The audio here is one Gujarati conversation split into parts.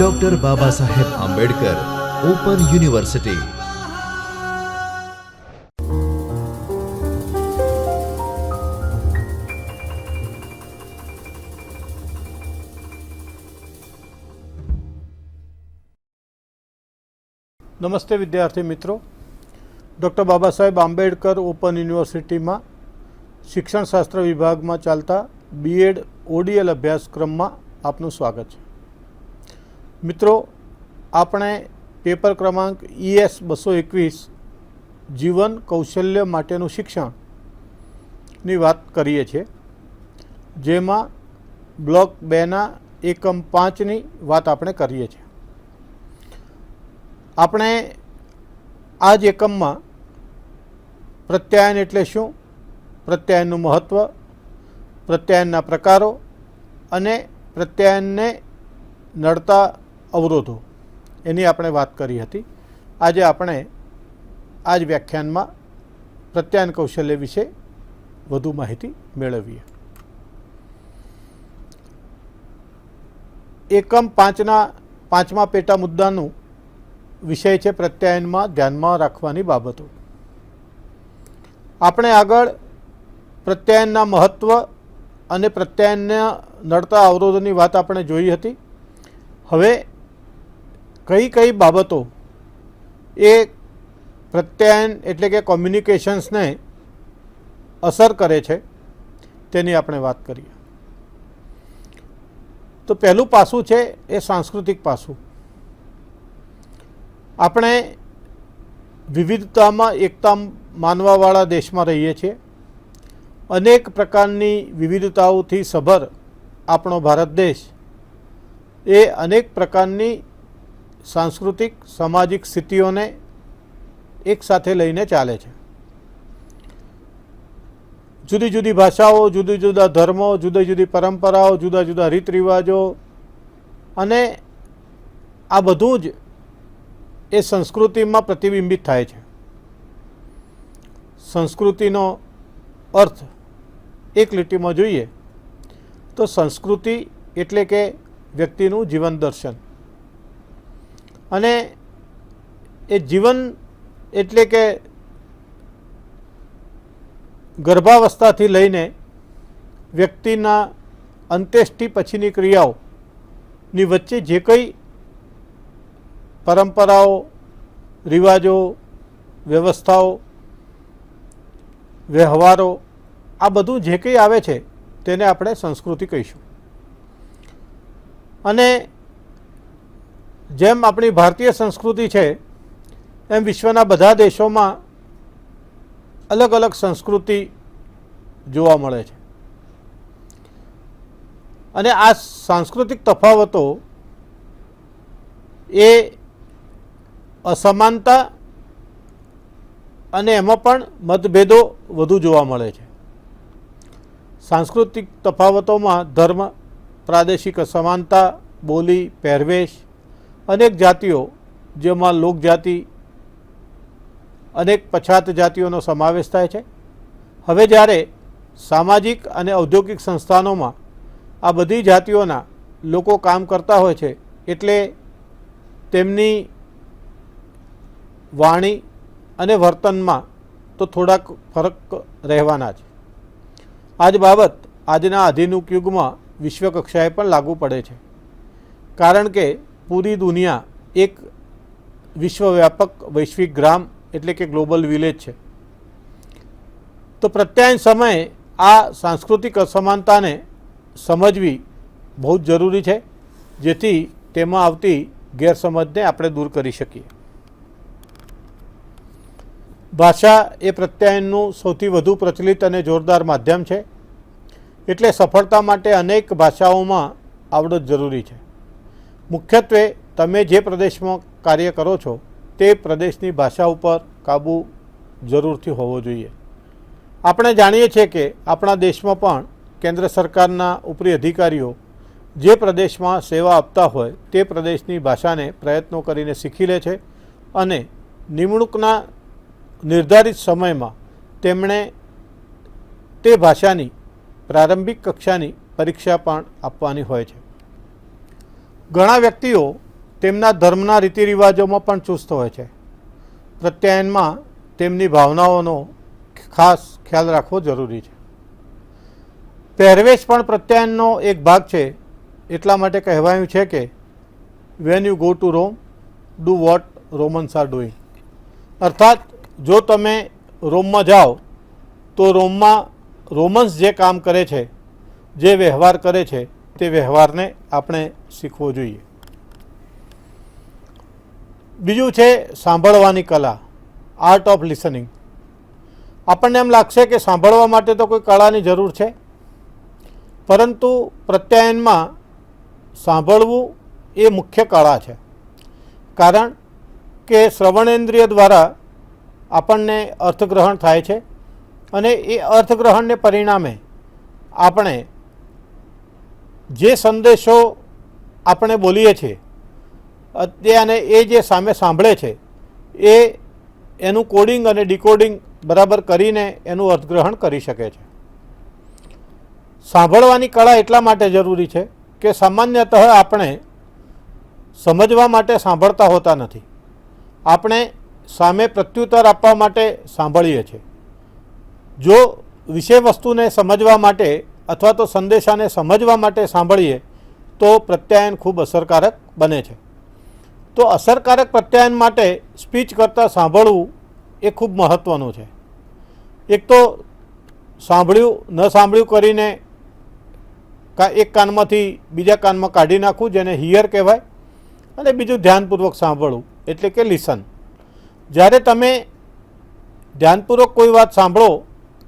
Doctor Baba Saheb Ambedkar open university નમસ્તે વિદ્યાર્થી મિત્રો ડૉક્ટર બાબા સાહેબ આંબેડકર ઓપન યુનિવર્સિટીમાં શિક્ષણશાસ્ત્ર વિભાગમાં ચાલતા બીએડ ઓડીએલ અભ્યાસક્રમમાં આપનું સ્વાગત છે મિત્રો, આપણે પેપર ક્રમાંક ઈએસ બસો એકવીસ, જીવન કૌશલ્ય માટેનું શિક્ષણની વાત કરીએ છીએ, જેમાં બ્લોક બેના એકમ પાંચની વાત આપણે કરીએ છીએ. આપણે આ જ એકમમાં પ્રત્યાયન એટલે શું? પ્રત્યાયનનું મહત્ત્વ પ્રત્યાયનના પ્રકારો અને પ્રત્યાયનને નડતા અવરોધો. એની આપણે વાત કરી હતી. આજે આપણે આ જ વ્યાખ્યાનમાં પ્રત્યાયન કૌશલ્ય વિશે વધુ માહિતી મેળવીએ. એકમ પાંચના પાંચમા પેટા મુદ્દાનું વિષય છે પ્રત્યાયનમાં ધ્યાનમાં રાખવાની બાબતો. આપણે આગળ પ્રત્યાયનના મહત્ત્વ અને પ્રત્યાયનના નડતા અવરોધોની વાત આપણે જોઈ હતી. હવે કઈ કઈ બાબતો એ પ્રત્યાયન એટલે કે કોમ્યુનિકેશન્સને અસર કરે છે તેની આપણે વાત કરીએ. તો પહેલું પાસું છે એ સાંસ્કૃતિક પાસું. આપણે વિવિધતામાં, એકતા માનવાવાળા દેશમાં રહીએ છીએ. અનેક પ્રકારની વિવિધતાઓથી સભર આપણો ભારત દેશ એ અનેક પ્રકારની સાંસ્કૃતિક, સામાજિક સ્થિતિઓને એકસાથે લઈને ચાલે છે. જુદી જુદી ભાષાઓ, જુદી જુદા ધર્મો, જુદી જુદી પરંપરાઓ, જુદા જુદા રીત રિવાજો અને આ બધું જ એ સંસ્કૃતિમાં પ્રતિબિંબિત થાય છે. સંસ્કૃતિનો અર્થ એક લીટીમાં જોઈએ તો સંસ્કૃતિ એટલે કે વ્યક્તિનું જીવન દર્શન. અને એ જીવન એટલે કે ગર્ભાવસ્થાથી લઈને વ્યક્તિના અંત્યેષ્ટિ પછીની ક્રિયાઓની વચ્ચે જે કંઈ પરંપરાઓ, રિવાજો, વ્યવસ્થાઓ, વ્યવહારો, આ બધું જે કંઈ આવે છે, તેને આપણે સંસ્કૃતિ કહીશું. અને જેમ આપણી ભારતીય સંસ્કૃતિ છે, એમ વિશ્વના બધા દેશોમાં અલગ અલગ સંસ્કૃતિ જોવા મળે છે. અને આ સાંસ્કૃતિક તફાવતો એ અસમાનતા અને એમાં પણ મતભેદો વધુ જોવા મળે છે. સાંસ્કૃતિક તફાવતોમાં ધર્મ, પ્રાદેશિક અસમાનતા, બોલી, પહેરવેશ અનેક જાતિઓ, જેમાં લોકજાતિ, અનેક પછાત જાતિઓનો સમાવેશ થાય છે. હવે જ્યારે સામાજિક અને ઔદ્યોગિક સંસ્થાનોમાં આ બધી જાતિઓના લોકો કામ કરતા હોય છે, એટલે તેમની વાણી અને વર્તનમાં તો થોડાક ફરક રહેવાના છે. આ જ બાબત આજના આધુનિક યુગમાં વિશ્વકક્ષાએ પણ લાગુ પડે છે. કારણ કે પૂરી દુનિયા એક વિશ્વવ્યાપક વૈશ્વિક ગ્રામ એટલે કે ગ્લોબલ વિલેજ છે. તો પ્રત્યાયન સમયે આ સાંસ્કૃતિક અસમાનતાને સમજવી બહુ જ જરૂરી છે, જેથી તેમાં આવતી ગેરસમજને આપણે દૂર કરી શકીએ. ભાષા એ પ્રત્યાયનનું સૌથી વધુ પ્રચલિત અને જોરદાર માધ્યમ છે, એટલે સફળતા માટે અનેક ભાષાઓમાં આવડત જરૂરી છે. મુખ્યત્વે તમે જે પ્રદેશમાં કાર્ય કરો છો, તે પ્રદેશની ભાષા ઉપર કાબૂ જરૂરથી હોવો જોઈએ. આપણે જાણીએ છીએ કે આપણા દેશમાં પણ કેન્દ્ર સરકારના ઉપરી અધિકારીઓ જે પ્રદેશમાં સેવા આપતા હોય, તે પ્રદેશની ભાષાને પ્રયત્નો કરીને શીખી લે છે અને નિમણૂકના નિર્ધારિત સમયમાં તેમણે તે ભાષાની પ્રારંભિક કક્ષાની પરીક્ષા પણ આપવાની હોય છે. ઘણા વ્યક્તિઓ તેમના ધર્મના રીતિ રિવાજોમાં પણ ચુસ્ત હોય છે. પ્રત્યાયનમાં તેમની ભાવનાઓનો ખાસ ખ્યાલ રાખવો જરૂરી છે. પહેરવેશ પણ પ્રત્યાયનનો એક ભાગ છે. એટલા માટે કહેવાયું છે કે when you go to Rome do what Romans are doing અર્થાત, જો તમે રોમમાં જાઓ, તો રોમમાં રોમન્સ જે કામ કરે છે, જે વ્યવહાર કરે છે તે વ્યવહારને આપણે શીખવો જોઈએ. બીજું છે સાંભળવાની કલા આર્ટ ઓફ લિસનિંગ આપણને એમ લાગશે કે સાંભળવા માટે તો કોઈ કળાની જરૂર છે, પરંતુ પ્રત્યાયનમાં સાંભળવું એ મુખ્ય કળા છે. કારણ કે શ્રવણેન્દ્રિય દ્વારા આપણને અર્થગ્રહણ થાય છે અને એ અર્થગ્રહણને પરિણામે આપણે જે સંદેશો આપણે બોલીએ છીએ, અત્યારે એ જે સામે સાંભળે છે, એ એનું કોડિંગ અને ડિકોડિંગ બરાબર કરીને એનું અર્થગ્રહણ કરી શકે છે. સાંભળવાની કળા એટલા માટે જરૂરી છે કે સામાન્યતઃ આપણે સમજવા માટે સાંભળતા હોતા નથી. આપણે સામે પ્રત્યુત્તર આપવા માટે સાંભળીએ છીએ. જો વિષય વસ્તુને સમજવા માટે અથવા તો સંદેશાને સમજવા માટે સાંભળીએ, તો પ્રત્યાયન ખૂબ અસરકારક બને છે. તો અસરકારક પ્રત્યાયન માટે સ્પીચ કરતાં સાંભળવું એ ખૂબ મહત્ત્વનું છે. એક તો સાંભળ્યું, ન સાંભળ્યું કરીને કા એક કાનમાંથી બીજા કાનમાં કાઢી નાખવું, જેને હિયર કહેવાય, અને બીજું ધ્યાનપૂર્વક સાંભળવું, એટલે કે લિસન જ્યારે તમે ધ્યાનપૂર્વક કોઈ વાત સાંભળો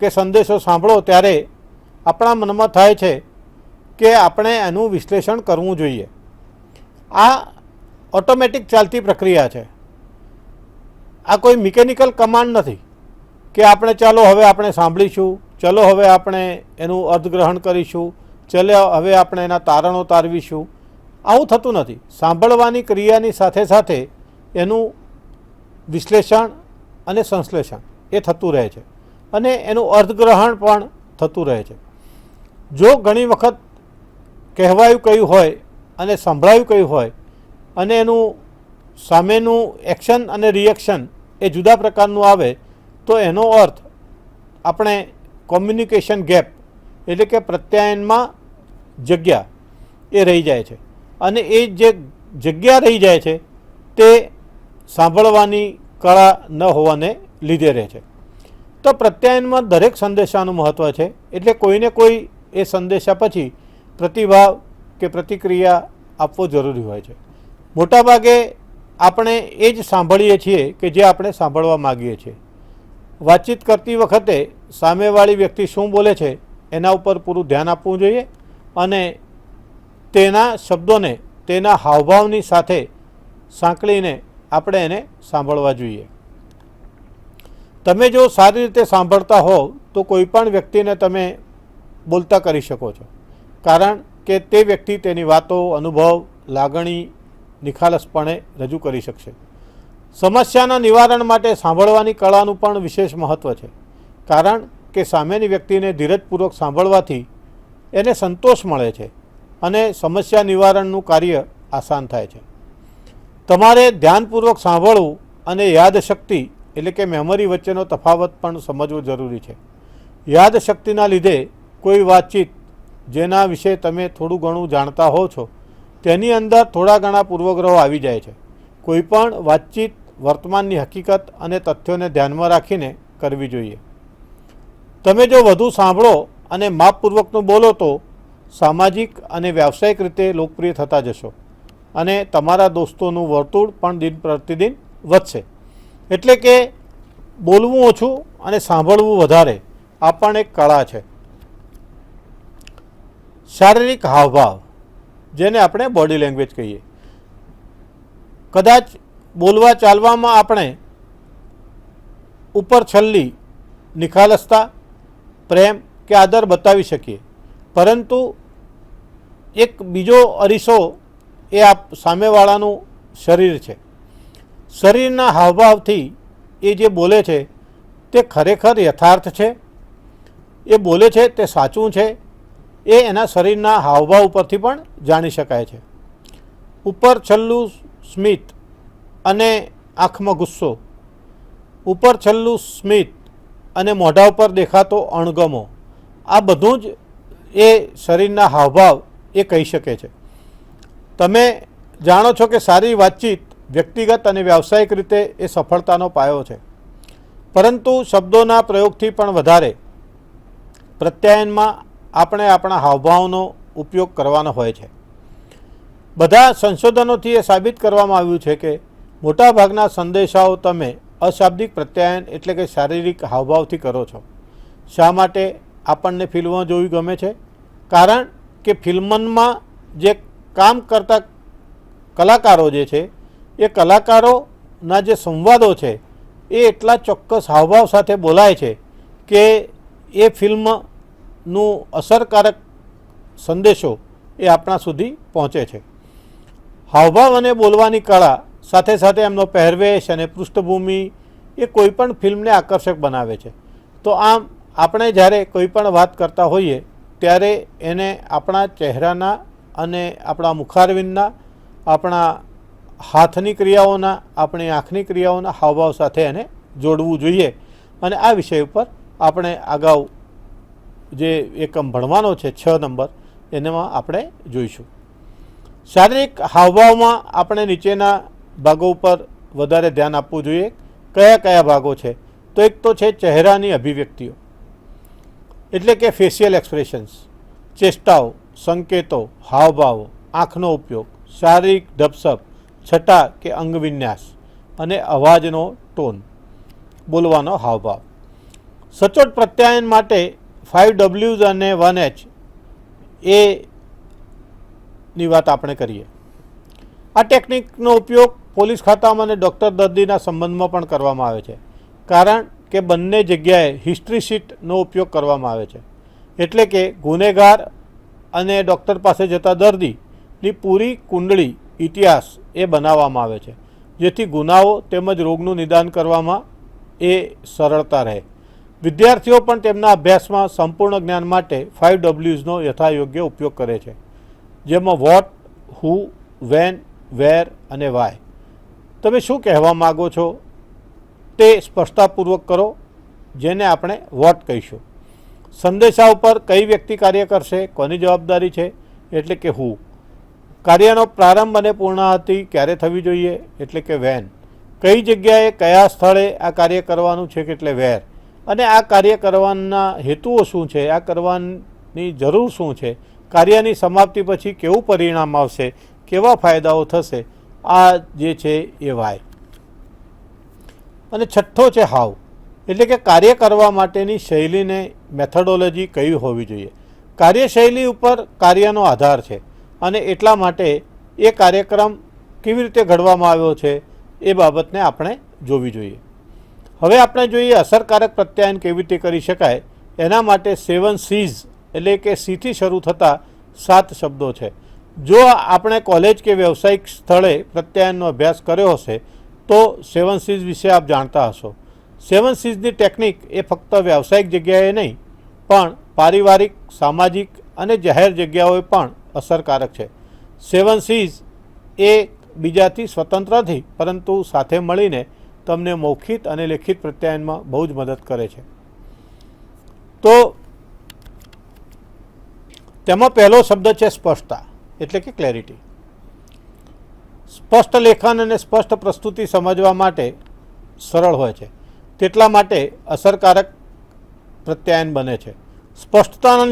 કે સંદેશો સાંભળો, ત્યારે આપણા મનમાં થાય છે કે આપણે એનું વિશ્લેષણ કરવું જોઈએ. આ ઓટોમેટિક ચાલતી પ્રક્રિયા છે. આ કોઈ મિકેનિકલ કમાન્ડ નથી કે આપણે ચાલો હવે આપણે સાંભળીશું, ચલો હવે આપણે એનું અર્ધગ્રહણ કરીશું, ચલો હવે આપણે એના તારણો તારવીશું. આવું થતું નથી. સાંભળવાની ક્રિયાની સાથે સાથે એનું વિશ્લેષણ અને સંશ્લેષણ એ થતું રહે છે. અને એનું અર્ધગ્રહણ પણ થતું રહે છે. જો ઘણી વખત કહેવાયું કયું હોય અને સંભળાયું કયું હોય અને એનું સામેનું એક્શન અને રિએક્શન એ જુદા પ્રકારનું આવે, તો એનો અર્થ આપણે કોમ્યુનિકેશન ગેપ એટલે કે પ્રત્યાયનમાં જગ્યા એ રહી જાય છે. અને એ જે જગ્યા રહી જાય છે તે સાંભળવાની કળા ન હોવાને લીધે રહે છે. તો પ્રત્યાયનમાં દરેક સંદેશાનું મહત્ત્વ છે. એટલે કોઈને કોઈ એ સંદેશા પછી પ્રતિભાવ કે પ્રતિક્રિયા આપવો જરૂરી હોય છે. મોટાભાગે આપણે એ જ સાંભળીએ છીએ કે જે આપણે સાંભળવા માગીએ છીએ. વાતચીત કરતી વખતે સામેવાળી વ્યક્તિ શું બોલે છે એના ઉપર પૂરું ધ્યાન આપવું જોઈએ અને તેના શબ્દોને, તેના હાવભાવની સાથે સાંકળીને આપણે એને સાંભળવા જોઈએ. તમે જો સારી રીતે સાંભળતા હોવ તો કોઈ પણ વ્યક્તિને તમે બોલતા કરી શકો છો. કારણ કે તે વ્યક્તિ તેની વાતો, અનુભવ, લાગણી નિખાલસપણે રજૂ કરી શકશે. સમસ્યાના નિવારણ માટે સાંભળવાની કળાનું પણ વિશેષ મહત્ત્વ છે. કારણ કે સામેની વ્યક્તિને ધીરજપૂર્વક સાંભળવાથી એને સંતોષ મળે છે અને સમસ્યા નિવારણનું કાર્ય આસાન થાય છે. તમારે ધ્યાનપૂર્વક સાંભળવું અને યાદશક્તિ એટલે કે મેમરી વચ્ચેનો તફાવત પણ સમજવો જરૂરી છે. યાદશક્તિના લીધે કોઈ વાતચીત જેના વિશે તમે થોડું ઘણું જાણતા હો છો, તેની અંદર થોડા ઘણા પૂર્વગ્રહો આવી જાય છે. કોઈપણ વાતચીત વર્તમાનની હકીકત અને તથ્યોને ધ્યાનમાં રાખીને કરવી જોઈએ. તમે જો વધુ સાંભળો અને માપપૂર્વકનું બોલો તો સામાજિક અને વ્યાવસાયિક રીતે લોકપ્રિય થતા જશો અને તમારા દોસ્તોનું વર્તુળ પણ દિન પ્રતિદિન વધશે. એટલે કે બોલવું ઓછું અને સાંભળવું વધારે આ પણ એક કળા છે. શારીરિક હાવભાવ, જેને આપણે બોડી લેંગ્વેજ કહીએ. કદાચ બોલવા ચાલવામાં આપણે ઉપર છલ્લી, નિખાલસતા, પ્રેમ કે આદર બતાવી શકીએ. પરંતુ એક બીજો અરીસો એ આપ સામેવાળાનું શરીર છે. શરીરના હાવભાવથી એ જે બોલે છે, તે ખરેખર યથાર્થ છે. એ બોલે છે, તે સાચું છે. એ એના શરીરના હાવભાવ ઉપરથી પણ જાણી શકાય છે. ઉપર છલ્લું સ્મિત અને આંખમાં ગુસ્સો. ઉપર છલ્લું સ્મિત અને મોઢા ઉપર દેખાતો અણગમો. આ બધું જ એ શરીરના હાવભાવ એ કહી શકે છે. તમે જાણો છો કે સારી વાતચીત વ્યક્તિગત અને વ્યાવસાયિક રીતે એ સફળતાનો પાયો છે. પરંતુ શબ્દોના પ્રયોગથી પણ વધારે. પ્રત્યાયનમાં આપણે આપણા હાવભાવનો ઉપયોગ કરવાનો હોય છે. બધા સંશોધનોથી એ સાબિત કરવામાં આવ્યું છે કે મોટાભાગના સંદેશાઓ તમે અશાબ્દિક પ્રત્યાયન એટલે કે શારીરિક હાવભાવથી કરો છો. શા માટે આપણને ફિલ્મો જોવી ગમે છે? કારણ કે ફિલ્મમાં જે કામ કરતા કલાકારો જે છે, એ કલાકારોના જે સંવાદો છે, એ એટલા ચોક્કસ હાવભાવ સાથે બોલાય છે કે એ ફિલ્મનું અસરકારક સંદેશો એ આપણા સુધી પહોંચે છે. હાવભાવ અને બોલવાની કળા સાથે સાથે એમનો પહેરવેશ અને પૃષ્ઠભૂમિ એ કોઈપણ ફિલ્મને આકર્ષક બનાવે છે. તો આમ આપણે જ્યારે કોઈપણ વાત કરતા હોઈએ ત્યારે એને આપણા ચહેરાના અને આપણા મુખારવિંદના, આપણા હાથની ક્રિયાઓના, આપણી આંખની ક્રિયાઓના હાવભાવ સાથે એને જોડવું જોઈએ. અને આ વિષય ઉપર આપણે અગાઉ જે એકમ ભણવાનો છે છ નંબર, એનામાં આપણે જોઈશું. શારીરિક હાવભાવમાં આપણે નીચેના ભાગો ઉપર વધારે ધ્યાન આપવું જોઈએ. કયા કયા ભાગો છે? તો એક તો છે ચહેરાની અભિવ્યક્તિઓ. એટલે કે ફેશિયલ એક્સપ્રેશન્સ ચેષ્ટાઓ, સંકેતો, હાવભાવો, આંખનો ઉપયોગ, શારીરિક ધપસપ છટા કે અંગવિન્યાસ અને અવાજનો ટોન, બોલવાનો હાવભાવ. સચોટ પ્રત્યાયન માટે ફાઇવ ડબલ્યુઝ અને વન એચ એ ની વાત આપણે કરીએ. આ ટેકનિકનો ઉપયોગ પોલીસ ખાતામાં અને ડૉક્ટર દર્દીના સંબંધમાં પણ કરવામાં આવે છે. કારણ કે બંને જગ્યાએ હિસ્ટ્રી શીટનો ઉપયોગ કરવામાં આવે છે. એટલે કે ગુનેગાર અને ડૉક્ટર પાસે જતા દર્દીની પૂરી કુંડળી, ઇતિહાસ એ બનાવવામાં આવે છે. જેથી ગુનાઓ તેમજ રોગનું નિદાન કરવામાં એ સરળતા રહે. વિદ્યાર્થીઓ પણ તેમના અભ્યાસમાં સંપૂર્ણ જ્ઞાન માટે ફાઇવ ડબલ્યુઝનો યથાયોગ્ય ઉપયોગ કરે છે. જેમાં વોટ હુ વેન વેર અને વાય તમે શું કહેવા માગો છો? તે સ્પષ્ટતાપૂર્વક કરો, જેને આપણે વોટ કહીશું. સંદેશા ઉપર કઈ વ્યક્તિ કાર્ય કરશે, કોની જવાબદારી છે, એટલે કે હું કાર્યનો પ્રારંભ અને પૂર્ણાહતિ ક્યારે થવી જોઈએ, એટલે કે વેન કઈ જગ્યાએ, કયા સ્થળે આ કાર્ય કરવાનું છે, કે એટલે વેર અને આ કાર્ય કરવાના હેતુઓ શું છે? આ કરવાની જરૂર શું છે? કાર્યની સમાપ્તિ પછી કેવું પરિણામ આવશે? કેવા ફાયદાઓ થશે? આ જે છે એ વાય. અને છઠ્ઠો છે હાવ. એટલે કે કાર્ય કરવા માટેની શૈલીને મેથડોલોજી કઈ હોવી જોઈએ? કાર્યશૈલી ઉપર કાર્યનો આધાર છે અને એટલા માટે એ કાર્યક્રમ કેવી રીતે ઘડવામાં આવ્યો છે એ બાબતને આપણે જોવી જોઈએ. હવે આપણે જોઈએ અસરકારક પ્રત્યાયન કેવી રીતે કરી શકાય. એના માટે સેવન સીઝ એટલે કે સીથી શરૂ થતા સાત શબ્દો છે. જો આપણે કોલેજ કે વ્યવસાયિક સ્થળે પ્રત્યાયનનો અભ્યાસ કર્યો હશે, તો સેવન સીઝ વિશે આપ જાણતા હશો. સેવન સીઝની ટેકનિક એ ફક્ત વ્યવસાયિક જગ્યાએ નહીં, પણ પારિવારિક, સામાજિક અને જાહેર જગ્યાઓએ પણ અસરકારક છે. સેવન સીઝ એ બીજાથી સ્વતંત્રથી પરંતુ સાથે મળીને તમને મૌખિત અને લેખિત પ્રત્યાયનમાં બહુ જ મદદ કરે છે. તો તેમાં પહેલો શબ્દ છે સ્પષ્ટતા, એટલે કે ક્લેરિટી સ્પષ્ટ લેખન અને સ્પષ્ટ પ્રસ્તુતિ સમજવા માટે સરળ હોય છે. તેટલા માટે અસરકારક પ્રત્યાયન બને છે. સ્પષ્ટતાના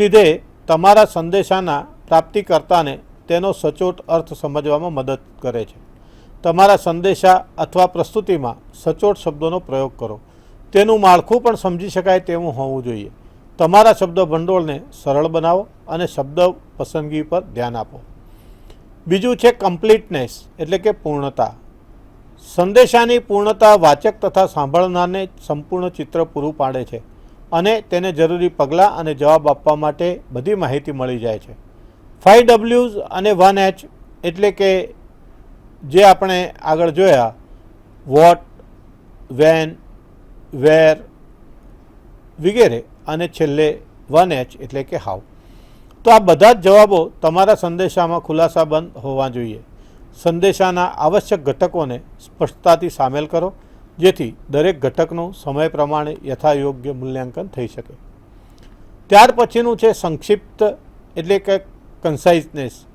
લીધે તમારા સંદેશાના પ્રાપ્તિકર્તાને તેનો સચોટ અર્થ સમજવામાં મદદ કરે છે. તમારા સંદેશા અથવા પ્રસ્તુતિમાં સચોટ શબ્દોનો પ્રયોગ કરો. તેનું માળખું પણ સમજી શકાય તેવું હોવું જોઈએ. તમારા શબ્દ ભંડોળને સરળ બનાવો અને શબ્દ પસંદગી પર ધ્યાન આપો. બીજું છે કમ્પ્લીટનેસ એટલે કે પૂર્ણતા. સંદેશાની પૂર્ણતા વાચક તથા સાંભળનારને સંપૂર્ણ ચિત્ર પૂરું પાડે છે અને તેને જરૂરી પગલાં અને જવાબ આપવા માટે બધી માહિતી મળી જાય છે. ફાઇવ ડબલ્યુઝ અને વન એચ એટલે કે જે આપણે આગળ જોયા વોટ વેન વેર વગેરે અને છેલ્લે વન એચ એટલે કે હાવ તો આ બધા જ જવાબો તમારા સંદેશામાં ખુલાસાબંધ હોવા જોઈએ. સંદેશાના આવશ્યક ઘટકોને સ્પષ્ટતાથી સામેલ કરો, જેથી દરેક ઘટકનું સમય પ્રમાણે યથાયોગ્ય મૂલ્યાંકન થઈ શકે. ત્યાર પછીનું છે સંક્ષિપ્ત એટલે કે કન્સાઇઝનેસ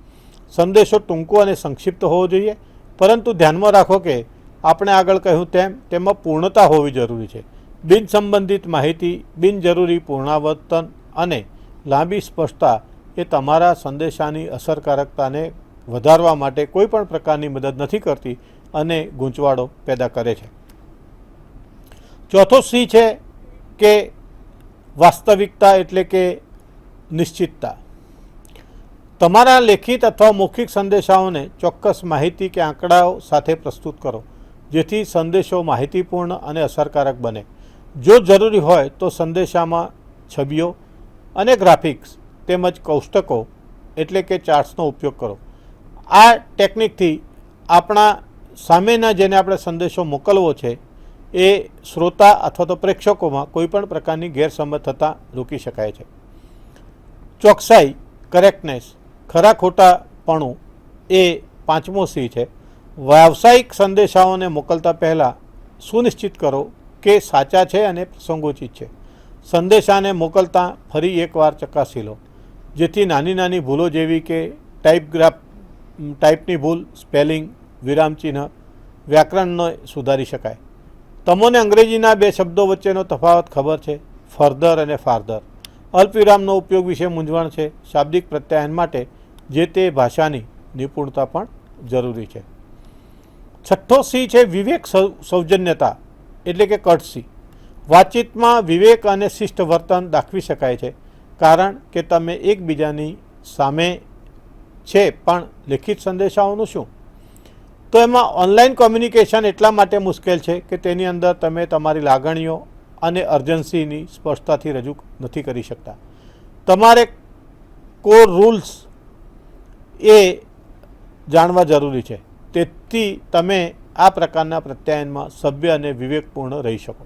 સંદેશો ટૂંકો અને સંક્ષિપ્ત હોવો જોઈએ. પરંતુ ધ્યાનમાં રાખો કે આપણે આગળ કહ્યું તેમ તેમાં પૂર્ણતા હોવી જરૂરી છે. બિન સંબંધિત માહિતી બિનજરૂરી પૂર્ણાવર્તન અને લાંબી સ્પષ્ટતા એ તમારા સંદેશાની અસરકારકતાને વધારવા માટે કોઈ પણ પ્રકારની મદદ નથી કરતી અને ગૂંચવાડો પેદા કરે છે. ચોથો સી છે કે વાસ્તવિકતા એટલે કે નિશ્ચિતતા. તમારા લેખિત અથવા મૌખિક સંદેશાઓને ચોક્કસ માહિતી કે આંકડાઓ સાથે પ્રસ્તુત કરો, જેથી સંદેશો માહિતીપૂર્ણ અને અસરકારક બને. જો જરૂરી હોય તો સંદેશામાં છબીઓ અને ગ્રાફિક્સ તેમજ કૌષ્ટકો એટલે કે ચાર્ટ્સનો ઉપયોગ કરો. આ ટેકનિકથી આપણા સામેના જેને આપણે સંદેશો મોકલવો છે, એ શ્રોતા અથવા તો પ્રેક્ષકોમાં કોઈપણ પ્રકારની ગેરસમજ થતાં રોકી શકાય છે. ચોકસાઈ કરેક્ટનેસ ખરા ખોટાપણું એ પાંચમો સી છે. વ્યાવસાયિક સંદેશાઓને મોકલતા પહેલાં સુનિશ્ચિત કરો કે સાચા છે અને પ્રસંગોચિત છે. સંદેશાને મોકલતા ફરી એકવાર ચકાસી લો. જેથી નાની નાની ભૂલો જેવી કે ટાઈપગ્રાફ ટાઈપની ભૂલ, સ્પેલિંગ વિરામચિહ્ન વ્યાકરણને સુધારી શકાય. તમને અંગ્રેજીના બે શબ્દો વચ્ચેનો તફાવત ખબર છે. ફર્ધર અને ફાર્ધર. અલ્પવિરામનો ઉપયોગ વિશે મૂંઝવણ છે. શાબ્દિક પ્રત્યાયન માટે જે તે ભાષાની નિપુણતા પણ જરૂરી છે. છઠ્ઠો સી છે વિવેક સૌજન્યતા, એટલે કે કટસી વાતચીતમાં વિવેક અને શિષ્ટ વર્તન દાખવી શકાય છે, કારણ કે તમે એકબીજાની સામે છે, પણ લેખિત સંદેશાઓનું શું? તો એમાં ઓનલાઈન કોમ્યુનિકેશન એટલા માટે મુશ્કેલ છે કે તેની અંદર તમે તમારી લાગણીઓ અને અર્જન્સીની સ્પષ્ટતાથી રજૂ નથી કરી શકતા. તમારે કોર રૂલ્સ એ જાણવા જરૂરી છે. તેથી તમે આ પ્રકારના પ્રત્યાયનમાં સભ્ય અને વિવેકપૂર્ણ રહી શકો.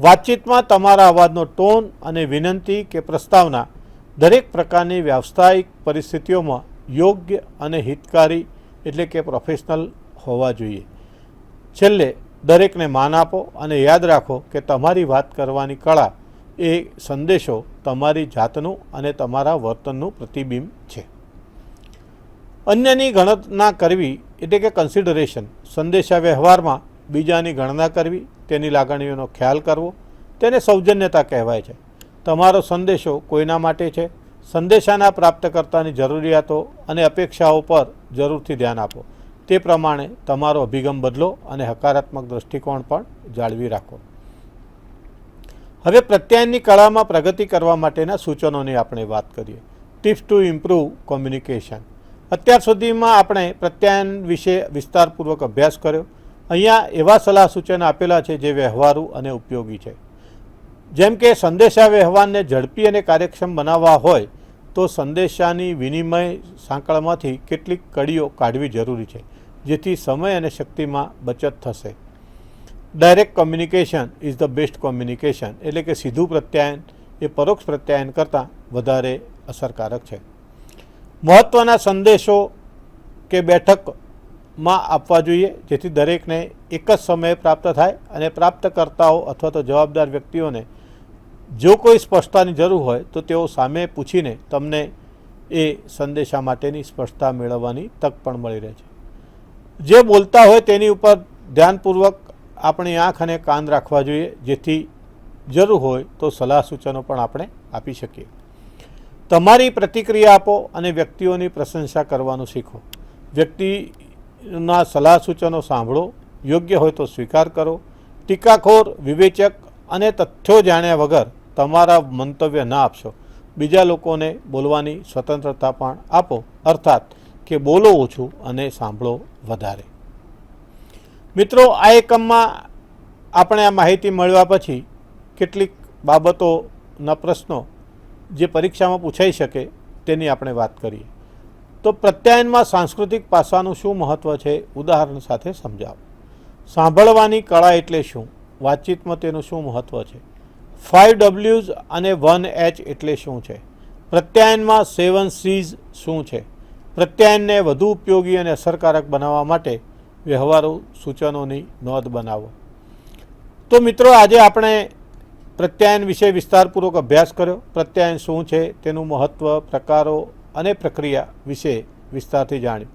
વાતચીતમાં તમારા અવાજનો ટોન અને વિનંતી કે પ્રસ્તાવના દરેક પ્રકારની વ્યાવસાયિક પરિસ્થિતિઓમાં યોગ્ય અને હિતકારી એટલે કે પ્રોફેશનલ હોવા જોઈએ. છેલ્લે દરેકને માન આપો અને યાદ રાખો કે તમારી વાત કરવાની કળા એ સંદેશો તમારી જાતનું અને તમારા વર્તનનું પ્રતિબિંબ છે. અન્યની ગણના કરવી એટલે કે કન્સિડરેશન સંદેશા વ્યવહારમાં બીજાની ગણના કરવી, તેની લાગણીઓનો ખ્યાલ કરવો, તેને સૌજન્યતા કહેવાય છે. તમારો સંદેશો કોઈના માટે છે? સંદેશાના પ્રાપ્તકર્તાની જરૂરિયાતો અને અપેક્ષાઓ પર જરૂરથી ધ્યાન આપો. તે પ્રમાણે તમારો અભિગમ બદલો અને હકારાત્મક દૃષ્ટિકોણ પણ જાળવી રાખો. હવે પ્રત્યાયનની કળામાં પ્રગતિ કરવા માટેના સૂચનોની આપણે વાત કરીએ. ટિપ્સ ટુ ઇમ્પ્રૂવ કોમ્યુનિકેશન અત્યાર સુધીમાં આપણે પ્રત્યાયન વિશે વિસ્તારપૂર્વક અભ્યાસ કર્યો. અહીંયા એવા સલાહ સૂચન આપેલા છે જે વ્યવહારુ અને ઉપયોગી છે. જેમ કે સંદેશા વ્યવહારને ઝડપી અને કાર્યક્ષમ બનાવવા હોય, તો સંદેશાની વિનિમય સાંકળમાંથી કેટલીક કડીઓ કાઢવી જરૂરી છે, જેથી સમય અને શક્તિમાં બચત થશે. Direct communication is the best communication એટલે કે સીધું પ્રત્યાયન એ પરોક્ષ પ્રત્યાયન કરતાં વધારે અસરકારક છે. મહત્ત્વના સંદેશો કે બેઠકમાં આપવા જોઈએ, જેથી દરેકને એક જ સમયે પ્રાપ્ત થાય અને પ્રાપ્તકર્તાઓ અથવા તો જવાબદાર વ્યક્તિઓને જો કોઈ સ્પષ્ટતાની જરૂર હોય, તો તેઓ સામે પૂછીને તમને એ સંદેશા માટેની સ્પષ્ટતા મેળવવાની તક પણ મળી રહે છે. જે બોલતા હોય તેની ઉપર ધ્યાનપૂર્વક આપણી આંખ અને કાન રાખવા જોઈએ, જેથી જરૂર હોય તો સલાહ સૂચનો પણ આપણે આપી શકીએ. તમારી પ્રતિક્રિયા આપો અને વ્યક્તિઓની પ્રશંસા કરવાનું શીખો. વ્યક્તિના સલાહ સૂચનો સાંભળો, યોગ્ય હોય તો સ્વીકાર કરો. ટીકાખોર, વિવેચક અને તથ્યો જાણ્યા વગર તમારા મંતવ્ય ના આપશો. બીજા લોકોને બોલવાની સ્વતંત્રતા પણ આપો, અર્થાત કે બોલો ઓછું અને સાંભળો વધારે. મિત્રો, આ એકમમાં આપણે આ માહિતી મળ્યા પછી કેટલીક બાબતોના પ્રશ્નો જે પરીક્ષામાં પૂછાઈ શકે તેની આપણે વાત કરીએ. તો પ્રત્યાયનમાં સાંસ્કૃતિક પાસાનું શું મહત્ત્વ છે? ઉદાહરણ સાથે સમજાવો. સાંભળવાની કળા એટલે શું? વાતચીતમાં તેનું શું મહત્ત્વ છે? ફાઇવ ડબલ્યુઝ અને વન એચ એટલે શું છે? પ્રત્યાયનમાં સેવન સીઝ શું છે? પ્રત્યાયનને વધુ ઉપયોગી અને અસરકારક બનાવવા માટે વ્યવહારો સૂચનોની નોંધ બનાવો. તો મિત્રો, આજે આપણે પ્રત્યાયન વિશે વિસ્તારપૂર્વક અભ્યાસ કર્યો. પ્રત્યાયન શું છે, તેનું મહત્ત્વ પ્રકારો અને પ્રક્રિયા વિશે વિસ્તારથી જાણ્યું.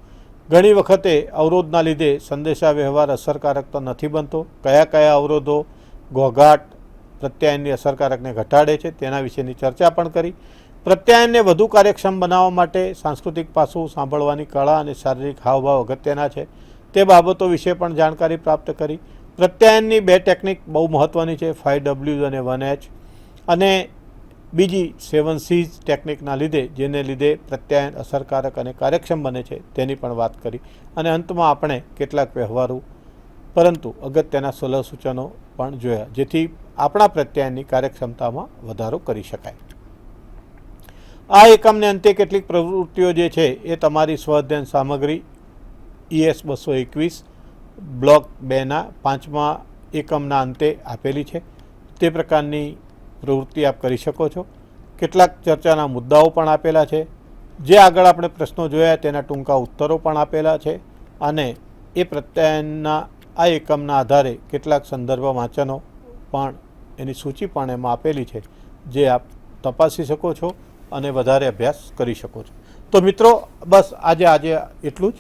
ઘણી વખતે અવરોધના લીધે સંદેશા વ્યવહાર અસરકારક તો નથી બનતો. કયા કયા અવરોધો ઘોઘાટ પ્રત્યાયનની અસરકારકને ઘટાડે છે, તેના વિશેની ચર્ચા પણ કરી. પ્રત્યાયનને વધુ કાર્યક્ષમ બનાવવા માટે સાંસ્કૃતિક પાસું સાંભળવાની કળા અને શારીરિક હાવભાવ અગત્યના છે. તે બાબતો વિશે પણ જાણકારી પ્રાપ્ત કરી. પ્રત્યાયનની બે ટેકનિક બહુ મહત્ત્વની છે ફાઇવ ડબલ્યુઝ અને વન એચ અને બીજી સેવન સીઝ ટેકનિકના લીધે, જેને લીધે પ્રત્યાયન અસરકારક અને કાર્યક્ષમ બને છે, તેની પણ વાત કરી. અને અંતમાં આપણે કેટલાક વ્યવહારો, પરંતુ અગત્યના સલાહ સૂચનો પણ જોયા, જેથી આપણા પ્રત્યાયનની કાર્યક્ષમતામાં વધારો કરી શકાય. આ એકમને અંતે કેટલીક પ્રવૃત્તિઓ જે છે, એ તમારી સ્વઅધ્યયન સામગ્રી ઈએસ બસો એકવીસ બ્લોક બેના પાંચમા એકમના અંતે આપેલી છે. તે પ્રકારની પ્રવૃત્તિ આપ કરી શકો છો. કેટલાક ચર્ચાના મુદ્દાઓ પણ આપેલા છે. જે આગળ આપણે પ્રશ્નો જોયા તેના ટૂંકા ઉત્તરો પણ આપેલા છે અને એ પ્રત્યાયનના આ એકમના આધારે કેટલાક સંદર્ભ વાંચનો પણ એની સૂચિ પણ એમાં આપેલી છે. જે આપ તપાસી શકો છો અને વધારે અભ્યાસ કરી શકો છો. તો મિત્રો, બસ આજે આજે એટલું જ.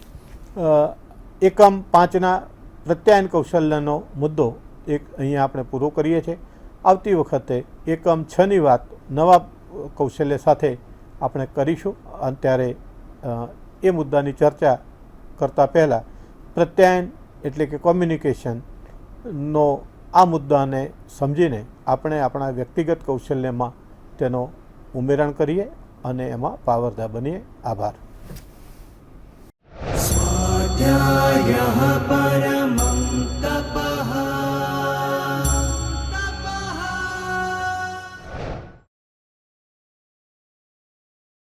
એકમ પાંચના પ્રત્યાયન કૌશલ્યનો મુદ્દો એક અહીંયા આપણે પૂરો કરીએ છીએ. આવતી વખતે એકમ છની વાત નવા કૌશલ્ય સાથે આપણે કરીશું. અને ત્યારે એ મુદ્દાની ચર્ચા કરતાં પહેલાં પ્રત્યાયન એટલે કે કોમ્યુનિકેશનનો આ મુદ્દાને સમજીને આપણે આપણા વ્યક્તિગત કૌશલ્યમાં તેનો ઉમેરણ કરીએ અને એમાં પાવરધા બનીએ. આભાર. अध्यायः पाया